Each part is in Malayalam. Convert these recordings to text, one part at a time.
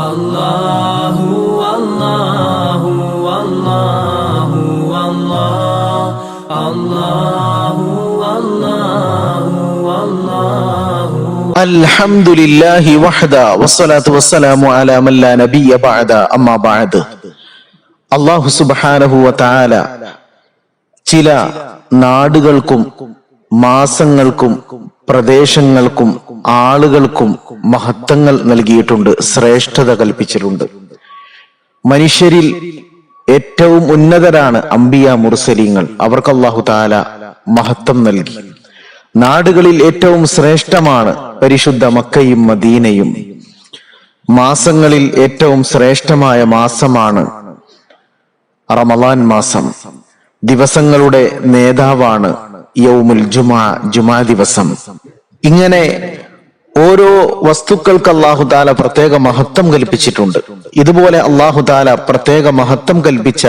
അല്ലാഹു അല്ലാഹു അല്ലാഹു അല്ലാഹു അല്ലാഹു അൽഹംദുലില്ലാഹി വഹദ വസ്സലാത്തു വസ്സലാമു അലാ la nabiyya ba'da അമ്മാ ba'd. അല്ലാഹു സുബ്ഹാനഹു wa ta'ala ചില നാടുകൾക്കും മാസങ്ങൾക്കും പ്രദേശങ്ങൾക്കും ആളുകൾക്കും മഹത്വങ്ങൾ നൽകിയിട്ടുണ്ട് ശ്രേഷ്ഠത കൽപ്പിച്ചിട്ടുണ്ട്. മനുഷ്യരിൽ ഏറ്റവും ഉന്നതരാണ് അംബിയ മുർസലിങ്ങൾ. അവർക്ക് അള്ളാഹു താല മഹത്വം നൽകി. നാടുകളിൽ ഏറ്റവും ശ്രേഷ്ഠമാണ് പരിശുദ്ധ മക്കയും മദീനയും. മാസങ്ങളിൽ ഏറ്റവും ശ്രേഷ്ഠമായ മാസമാണ് റമലാൻ മാസം. ദിവസങ്ങളുടെ നേതാവാണ് യൗമുൽ ജുമാ ജുമാ ദിവസം. ഇങ്ങനെ ഓരോ വസ്തുക്കൾക്ക് അള്ളാഹുദാല പ്രത്യേക മഹത്വം കൽപ്പിച്ചിട്ടുണ്ട്. ഇതുപോലെ അള്ളാഹുദാല പ്രത്യേക മഹത്വം കൽപ്പിച്ച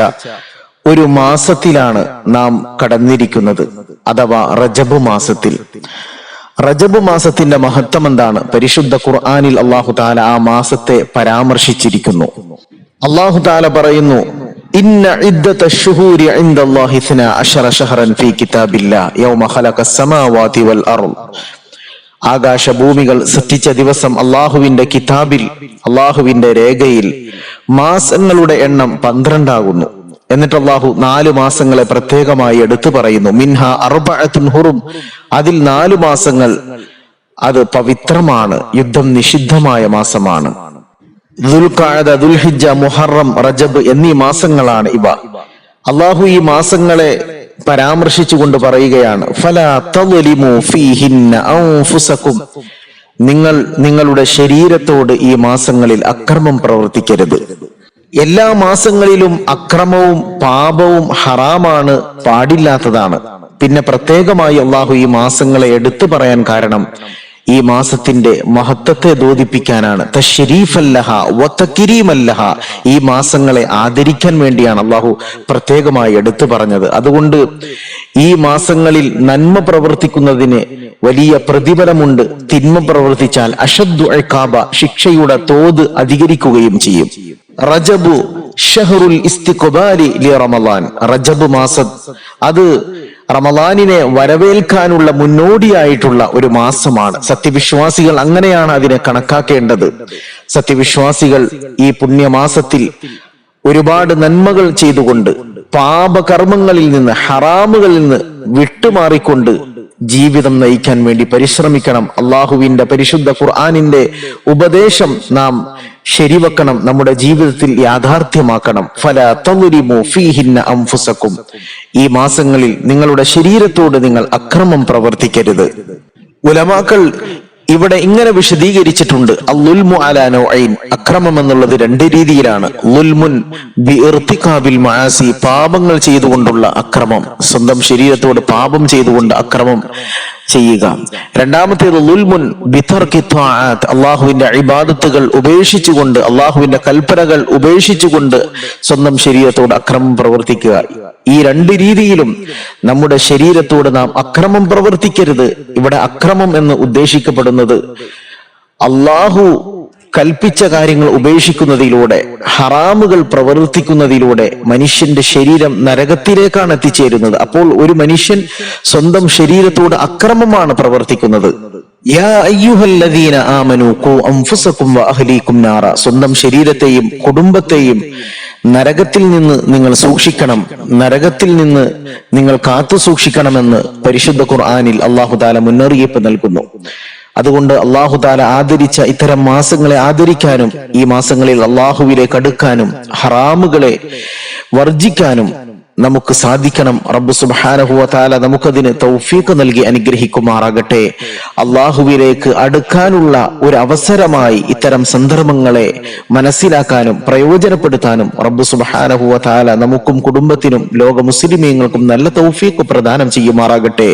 ഒരു മാസത്തിലാണ് നാം കടന്നിരിക്കുന്നത്. അഥവാ റജബ് മാസത്തിൽ. റജബ് മാസത്തിന്റെ മഹത്വം എന്താണ്? പരിശുദ്ധ ഖുർആാനിൽ അള്ളാഹുദാല ആ മാസത്തെ പരാമർശിച്ചിരിക്കുന്നു. അള്ളാഹുദാല പറയുന്നു ഇന്ന ഇദ്ദത ശുഹൂരി ഫീ യൗമ വൽ ആകാശഭൂമികൾ സൃഷ്ടിച്ച ദിവസം അള്ളാഹുവിന്റെ കിതാബിൽ അള്ളാഹുവിന്റെ രേഖയിൽ മാസങ്ങളുടെ എണ്ണം പന്ത്രണ്ടാകുന്നു. എന്നിട്ട് അള്ളാഹു നാല് മാസങ്ങളെ പ്രത്യേകമായി എടുത്തു പറയുന്നു. മിൻഹ അർബഅത്തുൻ അതിൽ നാല് മാസങ്ങൾ അത് പവിത്രമാണ് യുദ്ധം നിഷിദ്ധമായ മാസമാണ്. ദുൽഹിജ്ജ മുഹറം റജബ് എന്നീ മാസങ്ങളാണ് ഇവ. അള്ളാഹു ഈ മാസങ്ങളെ പരാമർശിച്ചുകൊണ്ട് പറയുകയാണ് ഫല തദ്ലിമു ഫീഹിന്ന അൻഫുസകും. നിങ്ങൾ നിങ്ങളുടെ ശരീരത്തോട് ഈ മാസങ്ങളിൽ അക്രമം പ്രവർത്തിക്കരുത്. എല്ലാ മാസങ്ങളിലും അക്രമവും പാപവും ഹറാമാണ് പാടില്ലാത്തതാണ്. പിന്നെ പ്രത്യേകമായി അള്ളാഹു ഈ മാസങ്ങളെ എടുത്തു പറയാൻ കാരണം ഈ മാസത്തിന്റെ മഹത്വത്തെ ബോധിപ്പിക്കാനാണ്. തഷരീഫല്ലഹ വത്തക്കിരീമല്ലഹ ഈ മാസങ്ങളെ ആദരിക്കാൻ വേണ്ടിയാണ് അള്ളാഹു പ്രത്യേകമായി എടുത്തു പറഞ്ഞത്. അതുകൊണ്ട് ഈ മാസങ്ങളിൽ നന്മ പ്രവർത്തിക്കുന്നതിന് വലിയ പ്രതിഫലമുണ്ട്. തിന്മ പ്രവർത്തിച്ചാൽ അഷദ്ദു അഴ്ക്കാബ ശിക്ഷയുടെ തോത് അധികരിക്കുകയും ചെയ്യും. റജബു ഷഹറുൽ ഇസ്തിഖുബാലി റമലാൻ റജബ് മാസം അത് റമലാനിനെ വരവേൽക്കാനുള്ള മുന്നോടിയായിട്ടുള്ള ഒരു മാസമാണ്. സത്യവിശ്വാസികൾ അങ്ങനെയാണ് അതിനെ കണക്കാക്കേണ്ടത്. സത്യവിശ്വാസികൾ ഈ പുണ്യമാസത്തിൽ ഒരുപാട് നന്മകൾ ചെയ്തുകൊണ്ട് പാപകർമ്മങ്ങളിൽ നിന്ന് ഹറാമുകളിൽ നിന്ന് വിട്ടുമാറിക്കൊണ്ട് ജീവിതം നയിക്കാൻ വേണ്ടി പരിശ്രമിക്കണം. അള്ളാഹുവിന്റെ പരിശുദ്ധ ഖുർആാനിന്റെ ഉപദേശം നാം ശരിവെക്കണം നമ്മുടെ ജീവിതത്തിൽ യാഥാർത്ഥ്യമാക്കണം. ഫല തളുരിമു ഫീഹിന്ന അംഫുസക്കും ഈ മാസങ്ങളിൽ നിങ്ങളുടെ ശരീരത്തോട് നിങ്ങൾ അക്രമം പ്രവർത്തിക്കരുത്. ഉലമാക്കൾ ഇവിടെ ഇങ്ങനെ വിശദീകരിച്ചിട്ടുണ്ട് അല്ലുൽമു അലാനോ ഐൻ അക്രമം എന്നുള്ളത് രണ്ട് രീതിയിലാണ്. ലുൽമുൻ മആസി പാപങ്ങൾ ചെയ്തുകൊണ്ടുള്ള അക്രമം. സ്വന്തം ശരീരത്തോട് പാപം ചെയ്തുകൊണ്ട് അക്രമം. ചെയ്യുക. രണ്ടാമത്തേത് ലുൽമുൻ അള്ളാഹുവിന്റെ ഇബാദത്തുകൾ ഉപേക്ഷിച്ചുകൊണ്ട് അള്ളാഹുവിന്റെ കൽപ്പനകൾ ഉപേക്ഷിച്ചുകൊണ്ട് സ്വന്തം ശരീരത്തോട് അക്രമം പ്രവർത്തിക്കുക. ഈ രണ്ട് രീതിയിലും നമ്മുടെ ശരീരത്തോട് നാം അക്രമം പ്രവർത്തിക്കരുത്. ഇവിടെ അക്രമം എന്ന് ഉദ്ദേശിക്കപ്പെടുന്നത് അള്ളാഹു കൽപ്പിച്ച കാര്യങ്ങൾ ഉപേക്ഷിക്കുന്നതിലൂടെ ഹറാമുകൾ പ്രവർത്തിക്കുന്നതിലൂടെ മനുഷ്യന്റെ ശരീരം നരകത്തിലേക്കാണ് എത്തിച്ചേരുന്നത്. അപ്പോൾ ഒരു മനുഷ്യൻ സ്വന്തം ശരീരത്തോട് അക്രമമാണ് പ്രവർത്തിക്കുന്നത്. സ്വന്തം ശരീരത്തെയും കുടുംബത്തെയും നരകത്തിൽ നിന്ന് നിങ്ങൾ സൂക്ഷിക്കണം. നരകത്തിൽ നിന്ന് നിങ്ങൾ കാത്തു സൂക്ഷിക്കണമെന്ന് പരിശുദ്ധ ഖുർആാനിൽ അള്ളാഹുദാല മുന്നറിയിപ്പ് നൽകുന്നു. അതുകൊണ്ട് അള്ളാഹു താല ആദരിച്ച ഇത്തരം മാസങ്ങളെ ആദരിക്കാനും ഈ മാസങ്ങളിൽ അള്ളാഹുവിലേക്ക് അടുക്കാനും ഹറാമുകളെ വർജിക്കാനും നമുക്ക് സാധിക്കണം റബ്ബ് സുബാനഹുവ താല നമുക്കതിന് തൗഫീഖ് നൽകി അനുഗ്രഹിക്കുമാറാകട്ടെ അള്ളാഹുവിലേക്ക് അടുക്കാനുള്ള ഒരു അവസരമായി ഇത്തരം സന്ദർഭങ്ങളെ മനസ്സിലാക്കാനും പ്രയോജനപ്പെടുത്താനും റബ്ബ് സുബാനഹുവ താല നമുക്കും കുടുംബത്തിനും ലോക മുസ്ലിമീങ്ങൾക്കും നല്ല തൗഫീഖ് പ്രദാനം ചെയ്യുമാറാകട്ടെ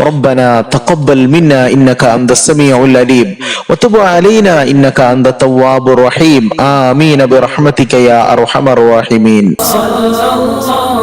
ربنا تقبل منا انك انت السميع العليم وتب علينا انك انت التواب الرحيم امين برحمتك يا ارحم الراحمين صلى الله صلى الله